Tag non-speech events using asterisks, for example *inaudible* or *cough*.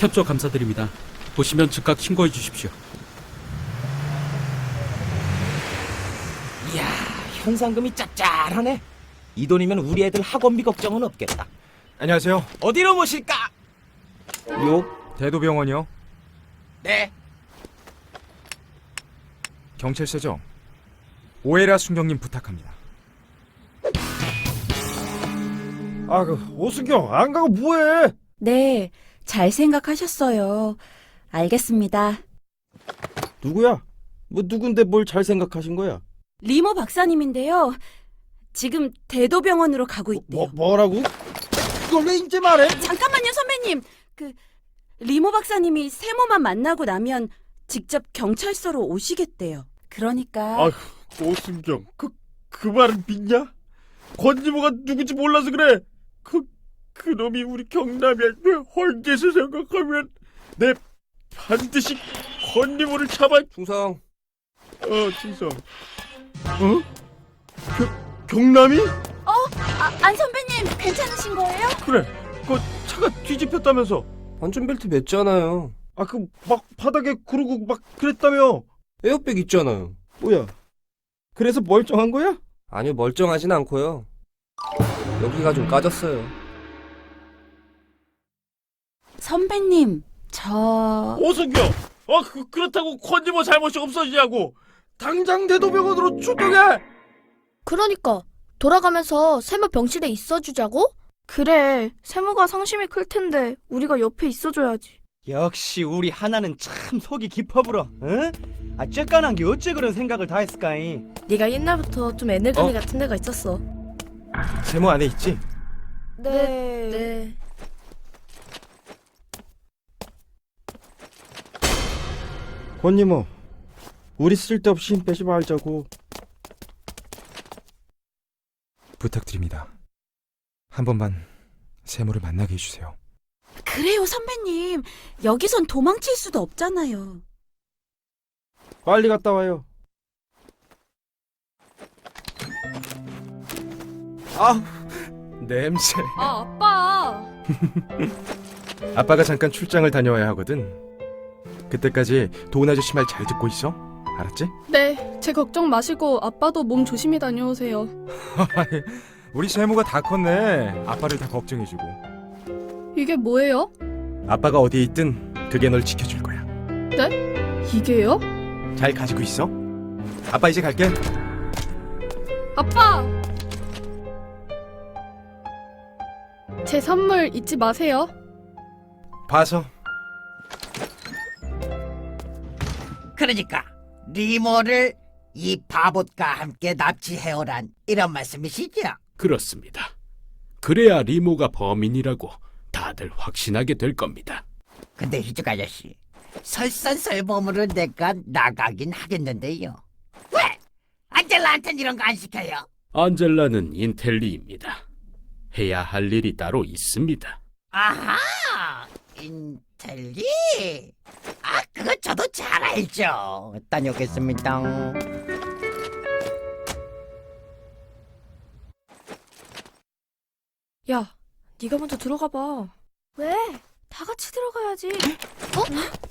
협조 감사드립니다. 보시면 즉각 신고해 주십시오. 이야, 현상금이 짭짤하네. 이 돈이면 우리 애들 학원비 걱정은 없겠다. 안녕하세요. 어디로 모실까? 요? 대도병원이요. 네. 경찰서죠. 오해라 순경님 부탁합니다. 아, 그 오순경 안 가고 뭐해? 네, 잘 생각하셨어요. 알겠습니다. 누구야? 뭐 누군데 뭘 잘 생각하신 거야? 리모 박사님인데요. 지금 대도병원으로 가고 있대요. 뭐 뭐라고? 그걸 왜 이제 말해? 잠깐만요, 선배님. 그 리모 박사님이 세모만 만나고 나면 직접 경찰서로 오시겠대요. 그러니까 아휴, 오순경, 그, 그 말은 믿냐? 권지모가 누군지 몰라서 그래. 그, 그놈이 우리 경남이한테 헐게서 생각하면 내 반드시 권지모를 잡아. 충성 어, 충성. 어? 겨, 경남이? 아, 안 선배님 괜찮으신 거예요? 그래. 그 차가 뒤집혔다면서. 안전벨트 맸잖아요 아, 그 막 바닥에 구르고 막 그랬다며. 에어백 있잖아요 뭐야? 그래서 멀쩡한 거야? 아니요 멀쩡하진 않고요 여기가 좀 까졌어요 선배님, 저 오승경, 어 그, 그렇다고 권지모 잘못이 없어지냐고. 당장 대도병원으로 출동해. 그러니까 돌아가면서 세모 병실에 있어주자고? 그래 세모가 상심이 클 텐데 우리가 옆에 있어줘야지 역시 우리 하나는 참 속이 깊어 불어. 응? 아 쬐깐한 게 어째 그런 생각을 다 했을까이? 네가 옛날부터 좀 에너지 어? 같은 데가 있었어 세모 안에 있지? 네, 네. 권지모, 우리 쓸데없이 힘 빼지 말자고. 부탁드립니다. 한 번만 세모를 만나게 해주세요. 그래요, 선배님. 여기선 도망칠 수도 없잖아요. 빨리 갔다 와요. 아 냄새. 아 아빠 *laughs* 아빠가 잠깐 출장을 다녀와야 하거든. 그때까지 도훈 아저씨 말 잘 듣고 있어. 알았지? 네, 제 걱정 마시고 아빠도 몸 조심히 다녀오세요. 우리 세모가 다 컸네. 아빠를 다 걱정해주고. 이게 뭐예요? 아빠가 어디에 있든 그게 널 지켜줄 거야. 이게요? 잘 가지고 있어. 아빠 이제 갈게. 아빠! 제 선물 잊지 마세요. 봐서. 그러니까 리모를 이 바봇과 함께 납치해오란 이런 말씀이시죠? 그렇습니다. 그래야 리모가 범인이라고 다들 확신하게 될 겁니다. 근데 희죽 아저씨 설선설범으로 내가 나가긴 하겠는데요. 왜? 안젤라한텐 이런 거 안 시켜요? 안젤라는 인텔리입니다. 해야 할 일이 따로 있습니다. 아하! 인텔리? 아, 그거 저도 잘 알죠. 다녀오겠습니다. 야 네가 먼저 들어가 봐 왜? 다 같이 들어가야지 어?